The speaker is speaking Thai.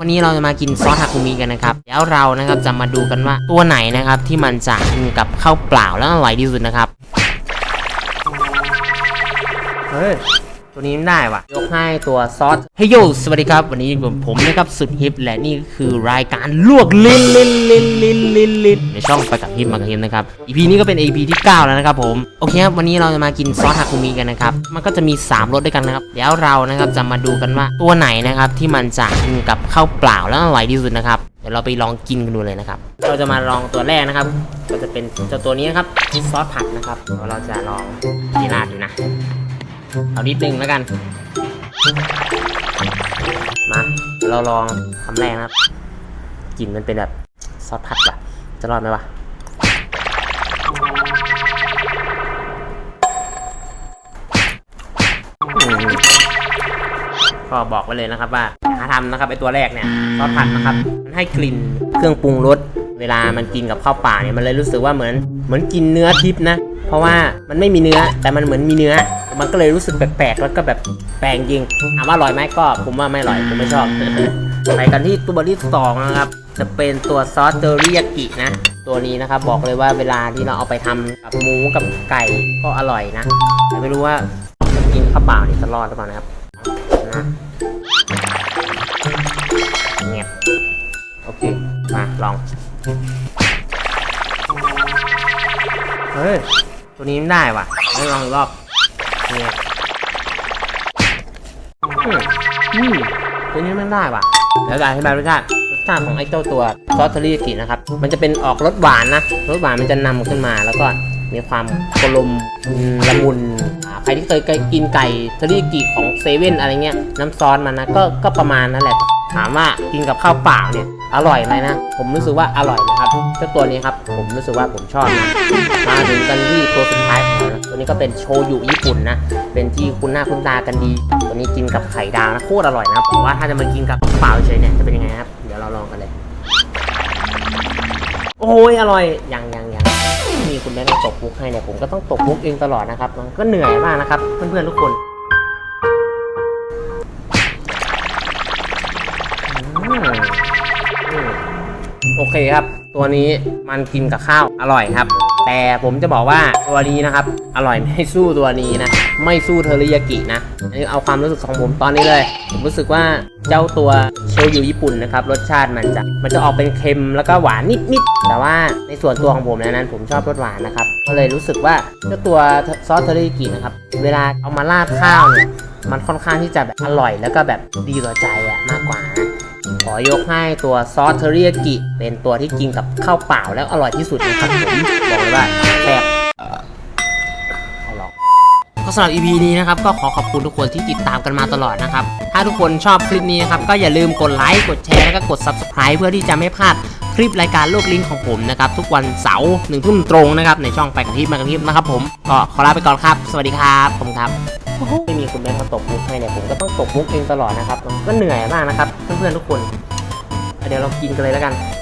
วันนี้เราจะมากินซอสฮาคุมิกันนะครับ แล้วเรานะครับจะมาดูกันว่าตัวไหนนะครับที่มันจะกินกับข้าวเปล่าแล้วอร่อยที่สุดนะครับ เฮ้ย ตัวนี้ไม่ได้ว่ะ ยกให้ตัวซอสเฮ้ยโยสวัสดีครับ วันนี้ผมผมนะครับสุดฮิปและนี่คือรายการลวกลิ้นลิ้นลิ้นลิ้นลิ้นลิ้นในช่องไปกับฮิปมากับฮิปนะครับ EP นี้ก็เป็น EP ที่ 9 แล้วนะครับผมโอเคครับวันนี้เราจะมากินซอสฮาคุมิกันนะครับมันก็จะมี 3รสด้วยกันนะครับแล้วเรานะครับจะมาดูกันว่าตัวไหนนะครับที่มันจะกินกับข้าวเปล่าแล้วอร่อยที่สุดนะครับเดี๋ยวเราไปลองกินกันดูเลยนะครับ เราจะมาลองตัวแรกนะครับ ก็จะเป็นเจ้าตัวนี้นะครับซอสผัดนะครับเดี๋ยวเราจะลองดีราดดูนะ เอานิดนึงแล้วกัน มาเราลองคำแรกนะครับกลิ่นมันเป็นแบบซอสผัดว่ะ จะรอดไหมวะก็บอกไว้เลยนะครับว่าหาทำนะครับไอตัวแรกเนี่ยซอสผัดนะครับ มันให้กลิ่นเครื่องปรุงรสเวลามันกินกับข้าวป่าเนี่ยมันเลยรู้สึกว่าเหมือนเหมือนกินเนื้อทิพนะ เพราะว่ามันไม่มีเนื้อแต่มันเหมือนมีเนื้อ มันก็เลยรู้สึกแปลกๆ แล้วก็แบบแปลกจริงถามว่าอร่อยไหมก็ผมว่าไม่อร่อย ผมไม่ชอบ ไปกันที่ตัวที่สองนะครับ จะเป็นตัวซอสเทอริยากินะ ตัวนี้นะครับบอกเลยว่าเวลาที่เราเอาไปทำกับหมูกับไก่ก็อร่อยนะ แต่ไม่รู้ว่ากินข้าวเปล่านี่จะรอดหรือเปล่านะครับนะเงียบโอเค มาลอง เฮ้ย ตัวนี้ไม่ได้ว่ะให้ลองอีกรอบ เลยอืมตัวนี้ไม่ได้ว่ะแล้วจะอธิบายรสชาติรสชาติของไอ้เจ้าตัวซอสเทอริยากินะครับ มันจะเป็นออกรสหวานนะ รสหวานมันจะนำขึ้นมาแล้วก็มีความกลมละมุน ใครที่เคยกินไก่เทอริยากิของเซเว่นอะไรเงี้ย น้ำซอสมันนะก็ก็ประมาณนั้นแหละ ถามว่ากินกับข้าวเปล่าเนี่ย อร่อยไหมนะ ผมรู้สึกว่าอร่อยนะครับเจ้าตัวนี้ครับ ผมรู้สึกว่าผมชอบนะมาถึงกัน นี้ก็เป็นโชยุญี่ปุ่นนะ เป็นที่คุ้นหน้าคุ้นตากันดี ตัวนี้กินกับไข่ดาวนะโคตรอร่อยนะผมว่าถ้าจะมากินกับเปล่าเฉยเนี่ยจะเป็นยังไงครับ เดี๋ยวเราลองกันเลย โอ้ยอร่อย ยังยังยังมีคุณแม่ต้องตกมุกให้เนี่ยผมก็ต้องตกมุกเองตลอดนะครับ มันก็เหนื่อยมากนะครับ เพื่อนๆทุกคนโอเคครับ ตัวนี้มันกินกับข้าวอร่อยครับ แต่ผมจะบอกว่าตัวนี้นะครับ อร่อยไม่สู้ตัวนี้นะ ไม่สู้เทอริยากินะอันนี้เอาความรู้สึกของผมตอนนี้เลย ผมรู้สึกว่าเจ้าตัวโชยุญี่ปุ่นนะครับ รสชาติมันจะมันจะออกเป็นเค็มแล้วก็หวานนิดๆ แต่ว่าในส่วนตัวของผมนั้น ผมชอบรสหวานนะครับ ก็เลยรู้สึกว่าเจ้าตัวซอสเทอริยากินะครับ เวลาเอามาราดข้าวเนี่ยมันค่อนข้างที่จะแบบอร่อยแล้วก็แบบดีต่อใจอะมากกว่านะ อยกให้ตัวซอสเทอริยากิ เป็นตัวที่กินกับข้าวเปล่าแล้วอร่อยที่สุดนะครับผมบอกเลยว่าแซ่บเอาลองก็สำหรับ EP นี้นะครับก็ขอขอบคุณทุกคนที่ติดตามกันมาตลอดนะครับ ถ้าทุกคนชอบคลิปนี้นะครับก็อย่าลืมกดไลค์กดแชร์แล้วก็กด Subscribe เพื่อที่จะไม่พลาดคลิปรายการโลกลิ้นของผมนะครับทุกวันเสาร์หนึ่งทุ่มตรงนะครับในช่องไปกับทิพย์มากับทิพย์นะครับผมก็ขอลาไปก่อนครับ สวัสดีครับผมครับไม่มีคุณแม่มาตกมุกให้เนี่ยผมก็ต้องตกมุกเองตลอดนะครับมันก็เหนื่อยมากนะครับเพื่อนๆทุกคน เดี๋ยวเรากินกันเลยแล้วกัน